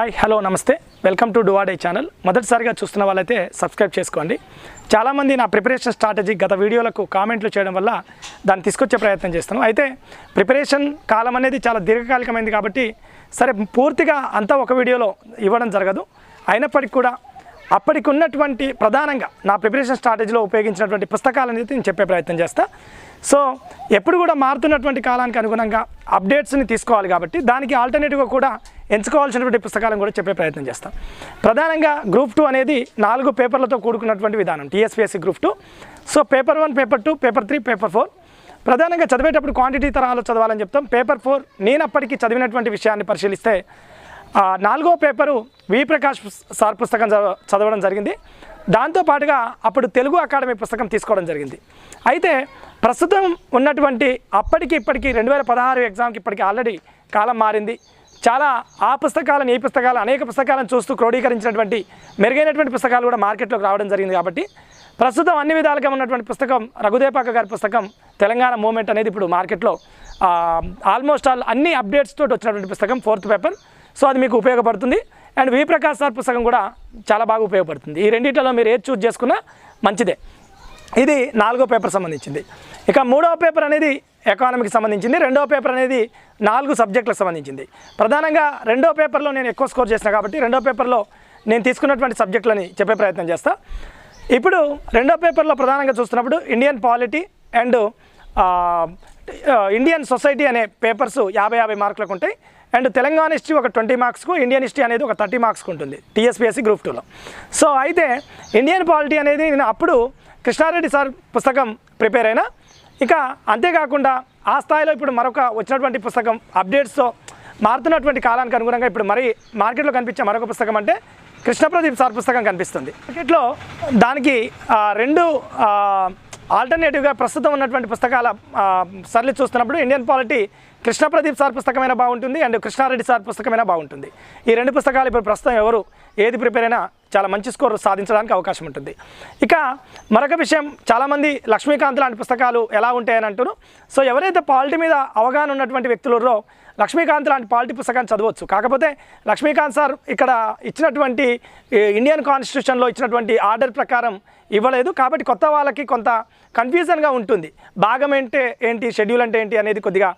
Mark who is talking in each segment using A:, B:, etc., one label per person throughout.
A: Hi hello నమస్తే. Welcome to Duvade channel. మొదటిసారిగా చూస్తున్న వాళ్ళైతే సబ్స్క్రైబ్ చేసుకోండి. చాలామంది నా ప్రిపరేషన్ స్ట్రాటజీ గత వీడియోలకు కామెంట్లు చేయడం వల్ల దాన్ని తీసుకొచ్చే ప్రయత్నం చేస్తాను అయితే ప్రిపరేషన్ కాలం అనేది చాలా దీర్ఘకాలికమైంది కాబట్టి సరే పూర్తిగా అంతా ఒక వీడియోలో ఇవ్వడం జరగదు. అయినప్పటికీ కూడా అప్పటికి ఉన్నటువంటి ప్రధానంగా నా ప్రిపరేషన్ స్ట్రాటజీలో ఉపయోగించినటువంటి పుస్తకాలను అనేది నేను చెప్పే ప్రయత్నం చేస్తాను సో ఎప్పుడు కూడా మారుతున్నటువంటి కాలానికి అనుగుణంగా అప్డేట్స్ని తీసుకోవాలి కాబట్టి దానికి ఆల్టర్నేటివ్గా కూడా ఎంచుకోవాల్సినటువంటి పుస్తకాలను కూడా చెప్పే ప్రయత్నం చేస్తాం. ప్రధానంగా గ్రూప్ టూ అనేది నాలుగు పేపర్లతో కూడుకున్నటువంటి విధానం TSPSC group two. So paper one paper two paper three paper four. ప్రధానంగా చదివేటప్పుడు క్వాంటిటీ తరహాలో చదవాలని చెప్తాం. పేపర్ ఫోర్ నేను అప్పటికి చదివినటువంటి విషయాన్ని పరిశీలిస్తే నాలుగో పేపరు వి. ప్రకాష్ సార్ పుస్తకం చదవడం జరిగింది. దాంతో పాటుగా అప్పుడు తెలుగు అకాడమీ పుస్తకం తీసుకోవడం జరిగింది. అయితే ప్రస్తుతం ఉన్నటువంటి అప్పటికి ఇప్పటికి రెండు వేల పదహారు ఎగ్జామ్కి ఇప్పటికి ఆల్రెడీ కాలం మారింది. చాలా ఆ పుస్తకాలను ఈ పుస్తకాలు అనేక పుస్తకాలను చూస్తూ క్రోడీకరించినటువంటి మెరుగైనటువంటి పుస్తకాలు కూడా మార్కెట్లోకి రావడం జరిగింది కాబట్టి ప్రస్తుతం అన్ని విధాలుగా ఉన్నటువంటి పుస్తకం రఘుదేపాక గారి పుస్తకం తెలంగాణ మూమెంట్ అనేది ఇప్పుడు మార్కెట్లో ఆల్మోస్ట్ ఆల్ అన్ని అప్డేట్స్ తోటి వచ్చినటువంటి పుస్తకం ఫోర్త్ పేపర్. సో అది మీకు ఉపయోగపడుతుంది. అండ్ వి ప్రకాష్ సార్ పుస్తకం కూడా చాలా బాగా ఉపయోగపడుతుంది. ఈ రెండింటిలో మీరు ఏది చూజ్ చేసుకున్నా మంచిదే. ఇది నాలుగో పేపర్ సంబంధించింది. ఇక మూడవ పేపర్ అనేది ఎకానమీకి సంబంధించింది. రెండవ పేపర్ అనేది నాలుగు సబ్జెక్టులకు సంబంధించింది. ప్రధానంగా రెండో పేపర్లో నేను ఎక్కువ స్కోర్ చేసిన కాబట్టి రెండో పేపర్లో నేను తీసుకున్నటువంటి సబ్జెక్టులని చెప్పే ప్రయత్నం చేస్తా. ఇప్పుడు రెండో పేపర్లో ప్రధానంగా చూస్తున్నప్పుడు Indian polity and Indian society అనే పేపర్స్ యాభై యాభై మార్కులకు ఉంటాయి. అండ్ తెలంగాణ హిస్టరీ ఒక ట్వంటీ మార్క్స్కు ఇండియన్ హిస్టరీ అనేది ఒక థర్టీ మార్క్స్కి ఉంటుంది. టీఎస్పీఎస్సీ గ్రూప్ టూలో సో అయితే ఇండియన్ పాలిటీ అనేది నేను అప్పుడు కృష్ణారెడ్డి సార్ పుస్తకం ప్రిపేర్ అయినా ఇక అంతేకాకుండా ఆ స్థాయిలో ఇప్పుడు మరొక వచ్చినటువంటి పుస్తకం అప్డేట్స్తో మారుతున్నటువంటి కాలానికి అనుగుణంగా ఇప్పుడు మరి మార్కెట్లో కనిపించే మరొక పుస్తకం అంటే కృష్ణప్రదీప్ సార్ పుస్తకం కనిపిస్తుంది. మార్కెట్లో దానికి రెండు ఆల్టర్నేటివ్గా ప్రస్తుతం ఉన్నటువంటి పుస్తకాల సర్లు సరళి చూస్తున్నప్పుడు ఇండియన్ పాలిటీ కృష్ణప్రదీప్ సార్ పుస్తకమైనా బాగుంటుంది అండ్ కృష్ణారెడ్డి సార్ పుస్తకమైనా బాగుంటుంది. ఈ రెండు పుస్తకాలు ఇప్పుడు ప్రస్తుతం ఎవరు ఏది ప్రిపేర్ అయినా చాలా మంచి స్కోర్ సాధించడానికి అవకాశం ఉంటుంది. ఇక మరొక విషయం చాలామంది లక్ష్మీకాంత్ లాంటి పుస్తకాలు ఎలా ఉంటాయని అంటున్నారు. సో ఎవరైతే పాలిటీ మీద అవగాహన ఉన్నటువంటి వ్యక్తులు లక్ష్మీకాంత్ లాంటి పాలిటీ పుస్తకాన్ని చదవచ్చు. కాకపోతే లక్ష్మీకాంత్ సార్ ఇక్కడ ఇచ్చినటువంటి ఇండియన్ కాన్స్టిట్యూషన్లో ఇచ్చినటువంటి ఆర్డర్ ప్రకారం ఇవ్వలేదు. కాబట్టి కొత్త వాళ్ళకి కొంత కన్ఫ్యూజన్గా ఉంటుంది. భాగం అంటే ఏంటి షెడ్యూల్ అంటే ఏంటి అనేది కొద్దిగా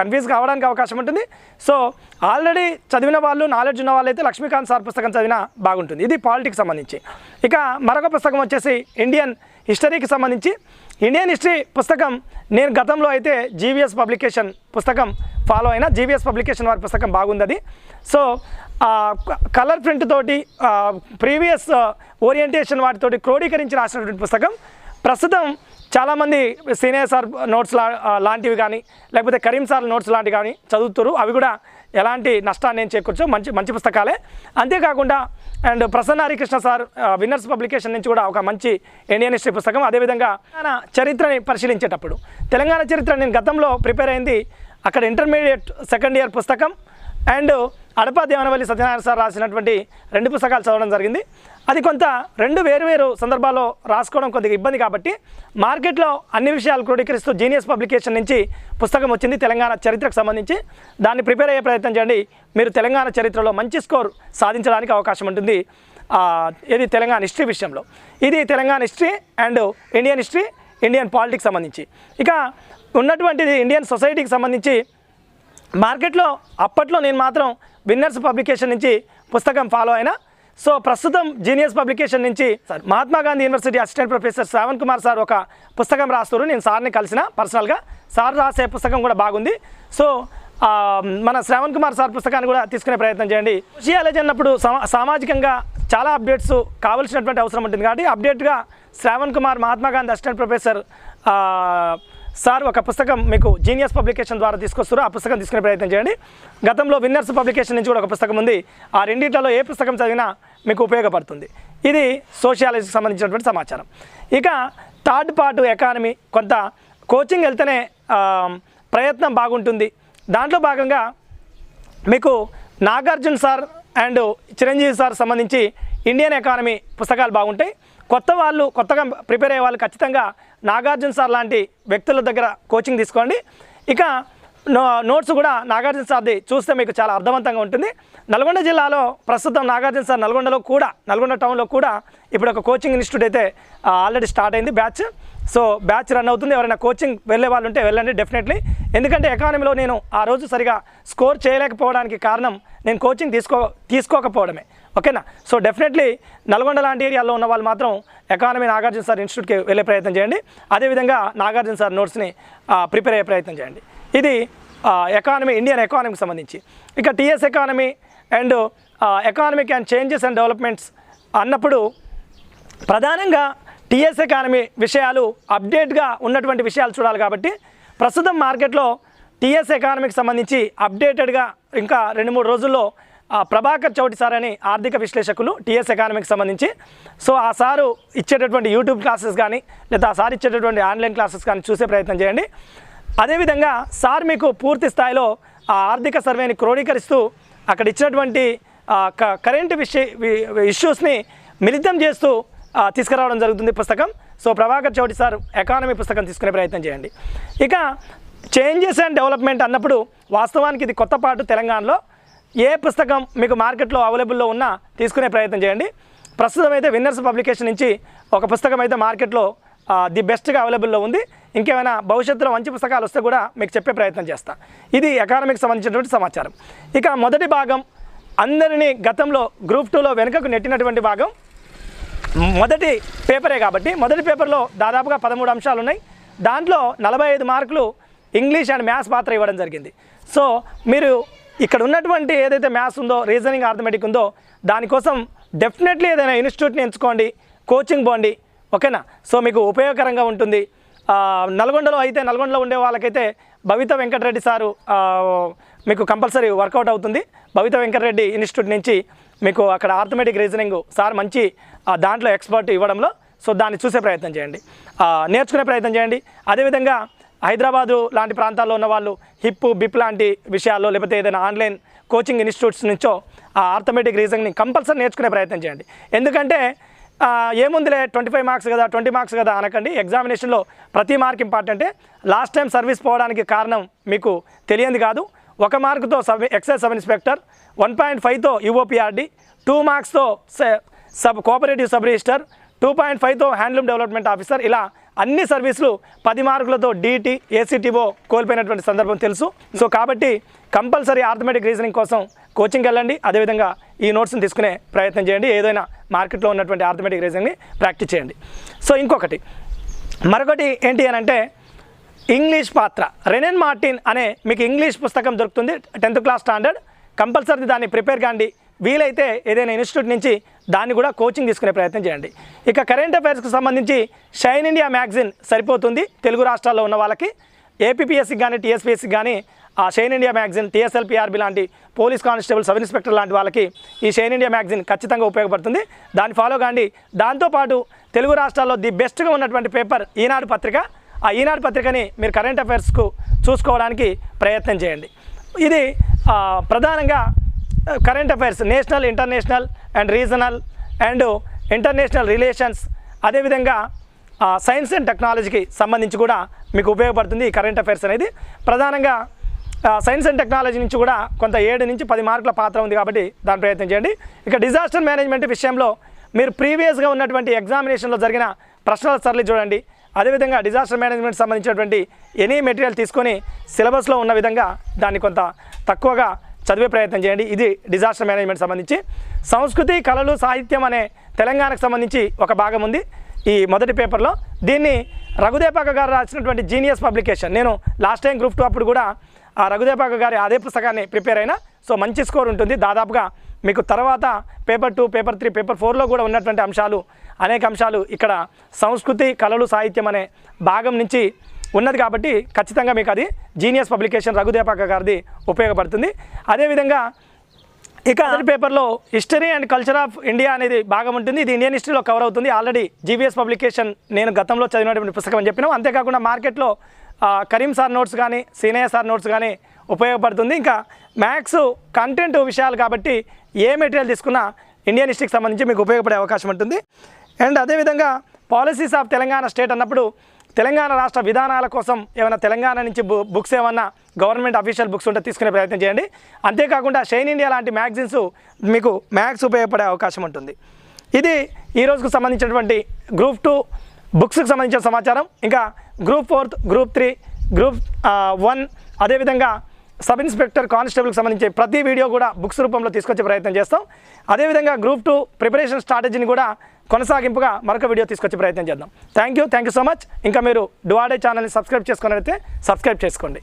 A: కన్ఫ్యూజ్ కావడానికి అవకాశం ఉంటుంది. సో ఆల్రెడీ చదివిన వాళ్ళు నాలెడ్జ్ ఉన్న వాళ్ళైతే లక్ష్మీకాంత్ సార్ పుస్తకం చదివినా బాగుంటుంది. ఇది పాలిటిక్స్ సంబంధించి. ఇక మరొక పుస్తకం వచ్చేసి ఇండియన్ హిస్టరీకి సంబంధించి. ఇండియన్ హిస్టరీ పుస్తకం నేను గతంలో అయితే జీవీఎస్ పబ్లికేషన్ పుస్తకం ఫాలో అయినా జీవీఎస్ పబ్లికేషన్ వారి పుస్తకం బాగుంది సో కలర్ ప్రింట్ తోటి ప్రీవియస్ ఓరియంటేషన్ వాటితోటి క్రోడీకరించి రాసినటువంటి పుస్తకం. ప్రస్తుతం చాలామంది సీనియర్ సార్ నోట్స్ లా లాంటివి కానీ లేకపోతే కరీం సార్ నోట్స్ లాంటివి కానీ చదువుతారు. అవి కూడా ఎలాంటి నష్టాన్ని నేను చేకూర్చో మంచి మంచి పుస్తకాలే. అంతేకాకుండా and Prasanna Harikrishna sir winners publication నుంచి కూడా ఒక మంచి ఇండియన్ హిస్టరీ పుస్తకం. అదేవిధంగా తెలంగాణ చరిత్రని పరిశీలించేటప్పుడు. తెలంగాణ చరిత్ర నేను గతంలో ప్రిపేర్ అయింది. అక్కడ ఇంటర్మీడియట్ సెకండ్ ఇయర్ పుస్తకం. అండ్ అడప దేవనవల్లి సత్యనారాయణ సార్ రాసినటువంటి రెండు పుస్తకాలు చదవడం జరిగింది. అది కొంత రెండు వేరు వేరు సందర్భాల్లో రాసుకోవడం కొద్దిగా ఇబ్బంది కాబట్టి మార్కెట్లో అన్ని విషయాలు క్రోడీకరిస్తూ జీనియస్ పబ్లికేషన్ నుంచి పుస్తకం వచ్చింది తెలంగాణ చరిత్రకు సంబంధించి. దాన్ని ప్రిపేర్ అయ్యే ప్రయత్నం చేయండి. మీరు తెలంగాణ చరిత్రలో మంచి స్కోర్ సాధించడానికి అవకాశం ఉంటుంది. ఇది తెలంగాణ హిస్టరీ విషయంలో. ఇది Telangana history and Indian history Indian politics సంబంధించి. ఇక ఉన్నటువంటిది ఇండియన్ సొసైటీకి సంబంధించి మార్కెట్లో అప్పట్లో నేను మాత్రం విన్నర్స్ పబ్లికేషన్ నుంచి పుస్తకం ఫాలో అయినా. సో ప్రస్తుతం జీనియస్ పబ్లికేషన్ నుంచి sir. Mahatma Gandhi university assistant professor Shravan Kumar sir ఒక పుస్తకం రాస్తారు నేను సార్ని కలిసిన పర్సనల్గా. సార్ రాసే పుస్తకం కూడా బాగుంది. సో మన శ్రావణ్ కుమార్ సార్ పుస్తకాన్ని కూడా తీసుకునే ప్రయత్నం చేయండి. సోషియాలజీ అన్నప్పుడు సమా సామాజికంగా చాలా అప్డేట్స్ కావాల్సినటువంటి అవసరం ఉంటుంది. కాబట్టి అప్డేట్గా Shravan Kumar Mahatma Gandhi assistant professor sir ఒక పుస్తకం మీకు జీనియస్ పబ్లికేషన్ ద్వారా తీసుకొస్తారు ఆ పుస్తకం తీసుకునే ప్రయత్నం చేయండి. గతంలో విన్నర్స్ పబ్లికేషన్ నుంచి కూడా ఒక పుస్తకం ఉంది. ఆ రెండింటిలో ఏ పుస్తకం చదివినా మీకు ఉపయోగపడుతుంది. ఇది సోషియాలజీకి సంబంధించినటువంటి సమాచారం. ఇక థర్డ్ పార్ట్ ఎకానమీ కొంత కోచింగ్ వెళ్తేనే ప్రయత్నం బాగుంటుంది. దాంట్లో భాగంగా మీకు Nagarjuna sir and Chiranjeevi sir సంబంధించి ఇండియన్ ఎకానమీ పుస్తకాలు బాగుంటాయి. కొత్త వాళ్ళు కొత్తగా ప్రిపేర్ అయ్యే వాళ్ళు ఖచ్చితంగా నాగార్జున సార్ లాంటి వ్యక్తుల దగ్గర కోచింగ్ తీసుకోండి. ఇక నో నోట్స్ కూడా నాగార్జున సార్ది చూస్తే మీకు చాలా అర్థవంతంగా ఉంటుంది. నల్గొండ జిల్లాలో ప్రస్తుతం నాగార్జున సార్ నల్గొండలో కూడా నల్గొండ టౌన్లో కూడా ఇప్పుడు ఒక కోచింగ్ ఇన్స్టిట్యూట్ అయితే ఆల్రెడీ స్టార్ట్ అయింది బ్యాచ్. సో బ్యాచ్ రన్ అవుతుంది. ఎవరైనా కోచింగ్ వెళ్ళే వాళ్ళు ఉంటే వెళ్ళండి డెఫినెట్లీ. ఎందుకంటే ఎకానమీలో నేను ఆ రోజు సరిగా స్కోర్ చేయలేకపోవడానికి కారణం నేను కోచింగ్ తీసుకో తీసుకోకపోవడమే. ఓకేనా? సో డెఫినెట్లీ నల్గొండ లాంటి ఏరియాలో ఉన్న వాళ్ళు మాత్రం ఎకానమీ నాగార్జున సార్ ఇన్స్టిట్యూట్కి వెళ్ళే ప్రయత్నం చేయండి. అదేవిధంగా నాగార్జున సార్ నోట్స్ని ప్రిపేర్ అయ్యే ప్రయత్నం చేయండి. ఇది ఎకానమీ ఇండియన్ ఎకానమీకి సంబంధించి. ఇక TS economy and economic and changes and developments అన్నప్పుడు ప్రధానంగా టీఎస్ ఎకానమీ విషయాలు అప్డేట్గా ఉన్నటువంటి విషయాలు చూడాలి కాబట్టి ప్రస్తుతం మార్కెట్లో టీఎస్ ఎకానమీకి సంబంధించి అప్డేటెడ్గా ఇంకా రెండు మూడు రోజుల్లో ప్రభాకర్ చౌటి సార్ అని ఆర్థిక విశ్లేషకులు టీఎస్ ఎకానమీకి సంబంధించి. సో ఆ సారు ఇచ్చేటటువంటి యూట్యూబ్ క్లాసెస్ కానీ లేదా ఆ సార్ ఇచ్చేటటువంటి ఆన్లైన్ క్లాసెస్ కానీ చూసే ప్రయత్నం చేయండి. అదేవిధంగా సార్ మీకు పూర్తి స్థాయిలో ఆ ఆర్థిక సర్వేని క్రోడీకరిస్తూ అక్కడ ఇచ్చినటువంటి క- కరెంటు విషయ ఇష్యూస్ని మిళితం చేస్తూ తీసుకురావడం జరుగుతుంది పుస్తకం. So Prabhakar Chouti sir economy పుస్తకం తీసుకునే ప్రయత్నం చేయండి. ఇక చేంజెస్ అండ్ డెవలప్మెంట్ అన్నప్పుడు వాస్తవానికి ఇది కొత్త పాటు తెలంగాణలో. ఏ పుస్తకం మీకు మార్కెట్లో అవైలబుల్లో ఉన్నా తీసుకునే ప్రయత్నం చేయండి. ప్రస్తుతం అయితే విన్నర్స్ పబ్లికేషన్ నుంచి ఒక పుస్తకం అయితే మార్కెట్లో ది బెస్ట్గా అవైలబుల్లో ఉంది. ఇంకేమైనా భవిష్యత్తులో మంచి పుస్తకాలు వస్తే కూడా మీకు చెప్పే ప్రయత్నం చేస్తా. ఇది ఎకానమీకి సంబంధించినటువంటి సమాచారం. ఇక మొదటి భాగం అందరినీ గతంలో గ్రూప్ టూలో వెనుకకు నెట్టినటువంటి భాగం. మొదటి పేపరే కాబట్టి మొదటి పేపర్లో దాదాపుగా పదమూడు అంశాలు ఉన్నాయి. దాంట్లో నలభై ఐదు మార్కులు ఇంగ్లీష్ అండ్ మ్యాథ్స్ పాత్ర ఇవ్వడం జరిగింది. సో మీరు ఇక్కడ ఉన్నటువంటి ఏదైతే మ్యాథ్స్ ఉందో రీజనింగ్ ఆర్థమెటిక్ ఉందో దానికోసం డెఫినెట్లీ ఏదైనా ఇన్స్టిట్యూట్ని ఎంచుకోండి కోచింగ్ పోండి ఓకేనా? సో మీకు ఉపయోగకరంగా ఉంటుంది. నల్గొండలో అయితే నల్గొండలో ఉండే వాళ్ళకైతే భవిత వెంకటరెడ్డి సారు మీకు కంపల్సరీ వర్కౌట్ అవుతుంది. భవిత వెంకటరెడ్డి ఇన్స్టిట్యూట్ నుంచి మీకు అక్కడ ఆర్థమెటిక్ రీజనింగ్ సార్ మంచి దాంట్లో ఎక్స్పర్ట్ ఇవ్వడంలో సో దాన్ని చూసే ప్రయత్నం చేయండి. నేర్చుకునే ప్రయత్నం చేయండి. అదేవిధంగా హైదరాబాదు లాంటి ప్రాంతాల్లో ఉన్న వాళ్ళు హిప్ బిప్ లాంటి విషయాల్లో లేకపోతే ఏదైనా ఆన్లైన్ కోచింగ్ ఇన్స్టిట్యూట్స్ నుంచో ఆ ఆర్థమెటిక్ రీజనింగ్ని కంపల్సరీ నేర్చుకునే ప్రయత్నం చేయండి. ఎందుకంటే ఏముందిలే ట్వంటీ ఫైవ్ మార్క్స్ కదా ట్వంటీ మార్క్స్ కదా అనకండి ఎగ్జామినేషన్లో ప్రతి మార్క్ ఇంపార్టెంటే. లాస్ట్ టైం సర్వీస్ పోవడానికి కారణం మీకు తెలియంది కాదు. ఒక మార్కుతో sub excise sub inspector one point ఫైవ్తో U O P R D two మార్క్స్తో sub cooperative sub register two point ఫైవ్తో handloom development officer ఇలా అన్ని సర్వీసులు పది మార్కులతో డీటీ ఏసీటీఓ కోల్పోయినటువంటి సందర్భం తెలుసు. సో కాబట్టి కంపల్సరీ ఆర్థమెటిక్ రీజనింగ్ కోసం కోచింగ్ వెళ్ళండి. అదేవిధంగా ఈ నోట్స్ని తీసుకునే ప్రయత్నం చేయండి. ఏదైనా మార్కెట్లో ఉన్నటువంటి ఆర్థమెటిక్ రీజనింగ్ని ప్రాక్టీస్ చేయండి. సో ఇంకొకటి మరొకటి ఏంటి అని అంటే ఇంగ్లీష్ పాత్ర. రెనెన్ మార్టిన్ అనే మీకు ఇంగ్లీష్ పుస్తకం దొరుకుతుంది. Tenth class standard. కంపల్సరీ దాన్ని ప్రిపేర్ కాండి. వీలైతే ఏదైనా ఇన్స్టిట్యూట్ నుంచి దాన్ని కూడా కోచింగ్ తీసుకునే ప్రయత్నం చేయండి. ఇక కరెంట్ అఫైర్స్కి సంబంధించి షైన్ ఇండియా మ్యాగజిన్ సరిపోతుంది. తెలుగు రాష్ట్రాల్లో ఉన్న వాళ్ళకి ఏపీపీఎస్సీకి కానీ టీఎస్పీఎస్సికి కానీ ఆ షైన్ ఇండియా మ్యాగజిన్ టీఎస్ఎల్పిఆర్బి లాంటి పోలీస్ కానిస్టేబుల్ సబ్ ఇన్స్పెక్టర్ లాంటి వాళ్ళకి ఈ షైన్ ఇండియా మ్యాగజిన్ ఖచ్చితంగా ఉపయోగపడుతుంది. దాన్ని ఫాలో కాండి. దాంతోపాటు తెలుగు రాష్ట్రాల్లో ది బెస్ట్గా ఉన్నటువంటి పేపర్ ఈనాడు పత్రిక. ఆ ఈనాడు పత్రికని మీరు కరెంట్ అఫైర్స్కు చూసుకోవడానికి ప్రయత్నం చేయండి. ఇది ప్రధానంగా current affairs national international and regional and international relations అదేవిధంగా సైన్స్ అండ్ టెక్నాలజీకి సంబంధించి కూడా మీకు ఉపయోగపడుతుంది ఈ కరెంట్ అఫైర్స్ అనేది. ప్రధానంగా సైన్స్ అండ్ టెక్నాలజీ నుంచి కూడా కొంత ఏడు నుంచి పది మార్కుల పాత్ర ఉంది కాబట్టి దాని ప్రయత్నం చేయండి. ఇక డిజాస్టర్ మేనేజ్మెంట్ విషయంలో మీరు ప్రీవియస్గా ఉన్నటువంటి ఎగ్జామినేషన్లో జరిగిన ప్రశ్నల సరళి చూడండి. అదేవిధంగా డిజాస్టర్ మేనేజ్మెంట్ సంబంధించినటువంటి ఎనీ మెటీరియల్ తీసుకొని సిలబస్లో ఉన్న విధంగా దాన్ని కొంత తక్కువగా చదివే ప్రయత్నం చేయండి. ఇది డిజాస్టర్ మేనేజ్మెంట్ సంబంధించి. సంస్కృతి కళలు సాహిత్యం అనే తెలంగాణకు సంబంధించి ఒక భాగం ఉంది ఈ మొదటి పేపర్లో. దీన్ని రఘుదేపాక గారు రాసినటువంటి జీనియస్ పబ్లికేషన్ నేను లాస్ట్ టైం గ్రూప్ టూ అప్పుడు కూడా ఆ రఘుదేపాక గారి అదే పుస్తకాన్ని ప్రిపేర్ అయినా. సో మంచి స్కోర్ ఉంటుంది. దాదాపుగా మీకు తర్వాత paper two paper three paper ఫోర్లో కూడా ఉన్నటువంటి అంశాలు అనేక అంశాలు ఇక్కడ సంస్కృతి కళలు సాహిత్యం అనే భాగం నుంచి ఉన్నది కాబట్టి ఖచ్చితంగా మీకు అది జీనియస్ పబ్లికేషన్ రఘుదేపాక గారిది ఉపయోగపడుతుంది. అదేవిధంగా ఇక అదర్ పేపర్లో history and culture of India అనేది భాగం ఉంటుంది. ఇది ఇండియన్ హిస్టరీలో కవర్ అవుతుంది. ఆల్రెడీ జీవీఎస్ పబ్లికేషన్ నేను గతంలో చదివినటువంటి పుస్తకం అని చెప్పినాం. అంతేకాకుండా మార్కెట్లో కరీం సార్ నోట్స్ కానీ సీనయ్య సార్ నోట్స్ కానీ ఉపయోగపడుతుంది. ఇంకా మ్యాథ్స్ కంటెంట్ విషయాలు కాబట్టి ఏ మెటీరియల్ తీసుకున్నా ఇండియన్ హిస్టరీకి సంబంధించి మీకు ఉపయోగపడే అవకాశం ఉంటుంది. అండ్ అదేవిధంగా పాలసీస్ ఆఫ్ తెలంగాణ స్టేట్ అన్నప్పుడు తెలంగాణ రాష్ట్ర విధానాల కోసం ఏమైనా తెలంగాణ నుంచి బుక్స్ ఏమన్నా గవర్నమెంట్ అఫీషియల్ బుక్స్ ఉంటే తీసుకునే ప్రయత్నం చేయండి. అంతేకాకుండా షైన్ ఇండియా లాంటి మ్యాగజైన్స్ మీకు మ్యాథ్స్ ఉపయోగపడే అవకాశం ఉంటుంది. ఇది ఈ రోజుకు సంబంధించినటువంటి గ్రూప్ టూ బుక్స్కి సంబంధించిన సమాచారం. ఇంకా group fourth group three group one అదేవిధంగా సబ్ ఇన్స్పెక్టర్ కానిస్టేబుల్కి సంబంధించి ప్రతి వీడియో కూడా బుక్స్ రూపంలో తీసుకొచ్చే ప్రయత్నం చేస్తాం. అదేవిధంగా గ్రూప్ టూ ప్రిపరేషన్ స్ట్రాటజీని కూడా కొనసాగింపుగా మరొక వీడియో తీసుకొచ్చే ప్రయత్నం చేద్దాం. Thank you. Thank you so much. ఇంకా మీరు డువాడే ఛానల్ని సబ్స్క్రైబ్ చేసుకున్నట్లయితే సబ్స్క్రైబ్ చేసుకోండి.